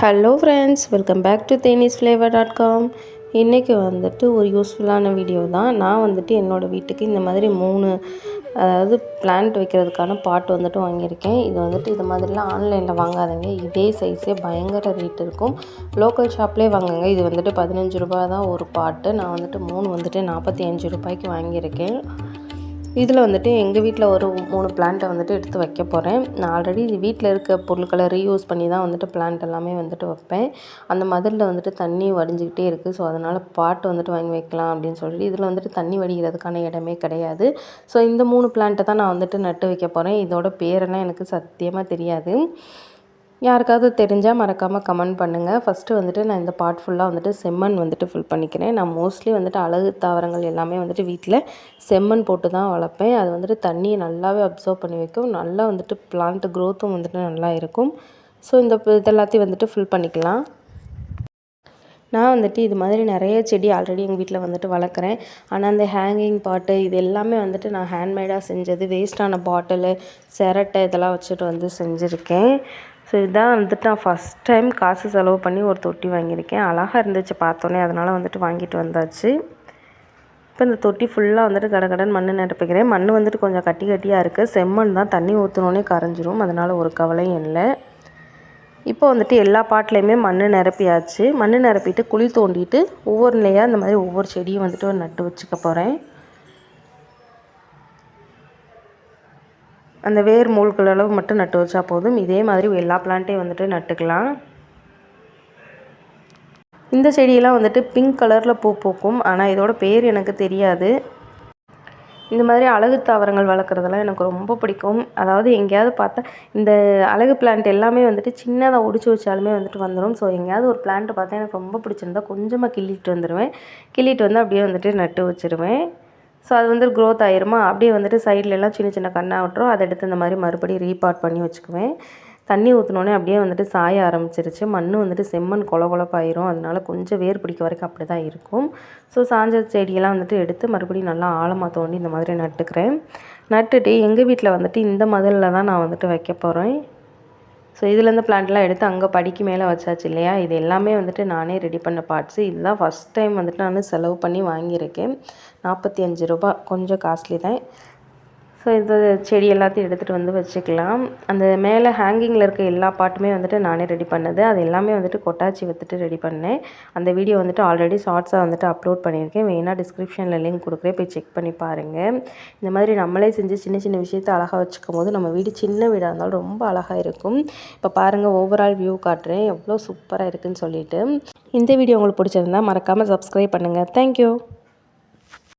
Hello friends welcome back to Thenee's flavour dot com இன்றைக்கி வந்துட்டு ஒரு யூஸ்ஃபுல்லான வீடியோ தான். நான் வந்துட்டு என்னோடய வீட்டுக்கு இந்த மாதிரி மூணு அதாவது பிளான்ட் வைக்கிறதுக்கான பாட்டு வந்துட்டு வாங்கியிருக்கேன். இது வந்துட்டு இது மாதிரிலாம் ஆன்லைனில் வாங்காதீங்க. இதே சைஸே பயங்கர ரேட் இருக்கும். லோக்கல் ஷாப்லேயே வாங்குங்க. இது வந்துட்டு பதினஞ்சு ரூபாய் தான் ஒரு பாட்டு நான் வந்துட்டு மூணு வந்துட்டு நாற்பத்தி அஞ்சு ரூபாய்க்கு வாங்கியிருக்கேன். இதில் வந்துட்டு எங்கள் வீட்டில் ஒரு மூணு பிளான்ட்டை வந்துட்டு எடுத்து வைக்க போகிறேன். நான் ஆல்ரெடி வீட்டில் இருக்க பொருட்களை ரீயூஸ் பண்ணி தான் வந்துட்டு பிளான்ட் எல்லாமே வந்துட்டு வைப்பேன். அந்த மதுரில் வந்துட்டு தண்ணி வடிஞ்சிக்கிட்டே இருக்குது. ஸோ அதனால் பாட்டு வந்துட்டு வாங்கி வைக்கலாம் அப்படின்னு சொல்லிட்டு இதில் வந்துட்டு தண்ணி வடிகிறதுக்கான இடமே கிடையாது. ஸோ இந்த மூணு பிளான்ட்டை தான் நான் வந்துட்டு நட்டு வைக்க போகிறேன். இதோட பேரெல்லாம் எனக்கு சத்தியமாக தெரியாது. யாருக்காவது தெரிஞ்சால் மறக்காமல் கமெண்ட் பண்ணுங்கள் ஃபஸ்ட்டு வந்துட்டு நான் இந்த பாட் ஃபுல்லாக வந்துட்டு செம்மண் வந்துட்டு ஃபில் பண்ணிக்கிறேன். நான் மோஸ்ட்லி வந்துட்டு அழகு தாவரங்கள் எல்லாமே வந்துட்டு வீட்டில் செம்மண் போட்டு தான் வளர்ப்பேன். அது வந்துட்டு தண்ணியை நல்லாவே அப்சர்வ் பண்ணி வைக்கும். நல்லா வந்துட்டு பிளான்ட் க்ரோத்தும் வந்துட்டு நல்லா இருக்கும். ஸோ இந்த இதெல்லாத்தையும் வந்துட்டு ஃபில் பண்ணிக்கலாம். நான் வந்துட்டு இது மாதிரி நிறைய செடி ஆல்ரெடி எங்கள் வீட்டில் வந்துட்டு வளர்க்குறேன். ஆனால் அந்த ஹேங்கிங் பாட்டு இது எல்லாமே வந்துட்டு நான் ஹேண்ட்மேடாக செஞ்சது வேஸ்ட்டான பாட்டிலு சிரட்டை இதெல்லாம் வச்சுட்டு வந்து செஞ்சுருக்கேன். ஸோ இதுதான் வந்துட்டு நான் ஃபஸ்ட் டைம் காசு செலவு பண்ணி ஒரு தொட்டி வாங்கியிருக்கேன். அழகாக இருந்துச்சு பார்த்தோன்னே அதனால் வந்துட்டு வாங்கிட்டு வந்தாச்சு. இப்போ இந்த தொட்டி ஃபுல்லாக வந்துட்டு கடகடன் மண் நிரப்பிக்கிறேன் மண் வந்துட்டு கொஞ்சம் கட்டி கட்டியாக இருக்குது செம்மண் தான். தண்ணி ஊற்றினோன்னே கரைஞ்சிரும். அதனால் ஒரு கவலையும் இல்லை. இப்போ வந்துட்டு எல்லா பாட்டிலையுமே மண் நிரப்பியாச்சு. மண் நிரப்பிட்டு குழி தோண்டிட்டு ஒவ்வொரு நிலையாக இந்த மாதிரி ஒவ்வொரு செடியும் வந்துட்டு நட்டு வச்சுக்க போகிறேன் அந்த வேர் மூழ்கிற அளவு மட்டும் நட்டு வச்சா போதும். இதே மாதிரி எல்லா பிளான்ட்டையும் வந்துட்டு நட்டுக்கலாம். இந்த செடியெல்லாம் வந்துட்டு பிங்க் கலரில் பூ பூக்கும். ஆனால் இதோட பேர் எனக்கு தெரியாது. இந்த மாதிரி அழகு தாவரங்கள் வளர்க்குறதெல்லாம் எனக்கு ரொம்ப பிடிக்கும். அதாவது எங்கேயாவது பார்த்தா இந்த அழகு பிளான்ட் எல்லாமே வந்துட்டு சின்னதாக ஒடிச்சு வச்சாலுமே வந்துட்டு வந்துடும் ஸோ எங்கேயாவது ஒரு பிளான்ட்டை பார்த்தா எனக்கு ரொம்ப பிடிச்சிருந்தா கொஞ்சமாக கிள்ளிட்டு வந்துடுவேன் கிள்ளிட்டு வந்து அப்படியே வந்துட்டு நட்டு வச்சுருவேன். ஸோ அது வந்து க்ரோத் ஆயிருமா? அப்படியே வந்துட்டு சைட்லலாம் சின்ன சின்ன கண்ணாக விட்டுரும். அதை எடுத்து இந்த மாதிரி மறுபடியும் ரீபாட் பண்ணி வச்சுக்குவேன். தண்ணி ஊற்றினோடனே அப்படியே வந்துட்டு சாய ஆரம்பிச்சிருச்சு. மண் வந்துட்டு செம்மண் கொல கொலப்பாயிரும். அதனால கொஞ்சம் வேர் பிடிக்க வரைக்கும் அப்படி தான் இருக்கும். ஸோ சாஞ்ச செடியெல்லாம் வந்துட்டு எடுத்து மறுபடியும் நல்லா ஆழமாக தோண்டி இந்த மாதிரி நட்டுக்கிறேன். நட்டுட்டு எங்கள் வீட்டில் வந்துட்டு இந்த மதிலில் தான் நான் வந்துட்டு வைக்க போகிறேன் ஸோ இதுலேருந்து பிளான்ட்லாம் எடுத்து அங்கே படிக்கு மேலே வச்சாச்சு இல்லையா? இது எல்லாமே வந்துட்டு நானே ரெடி பண்ண பார்ட்ஸு இதுதான் ஃபஸ்ட் டைம் வந்துட்டு நான் செலவு பண்ணி வாங்கியிருக்கேன். நாற்பத்தி அஞ்சு ரூபா கொஞ்சம் காஸ்ட்லி தான். ஸோ இந்த செடி எல்லாத்தையும் எடுத்துகிட்டு வந்து வச்சுக்கலாம். அந்த மேலே ஹேங்கிங்கில் இருக்க எல்லா பாட்டுமே வந்துட்டு நானே ரெடி பண்ணது. அது எல்லாமே வந்துட்டு கொட்டாச்சி வந்துட்டு ரெடி பண்ணேன். அந்த வீடியோ வந்துட்டு ஆல்ரெடி ஷார்ட்ஸாக வந்துட்டு அப்லோட் பண்ணியிருக்கேன். வேணால் டிஸ்கிரிப்ஷனில் லிங்க் கொடுக்குறேன். போய் செக் பண்ணி பாருங்கள் இந்த மாதிரி நம்மளே செஞ்சு சின்ன சின்ன விஷயத்தை அழகாக வச்சுக்கும் போது நம்ம வீடு சின்ன வீடாக இருந்தாலும் ரொம்ப அழகாக இருக்கும். இப்போ பாருங்கள் ஓவரால் வியூ காட்டுறேன். எவ்வளோ சூப்பராக இருக்குதுன்னு சொல்லிட்டு. இந்த வீடியோ உங்களுக்கு பிடிச்சிருந்தா மறக்காமல் சப்ஸ்கிரைப் பண்ணுங்கள் தேங்க்யூ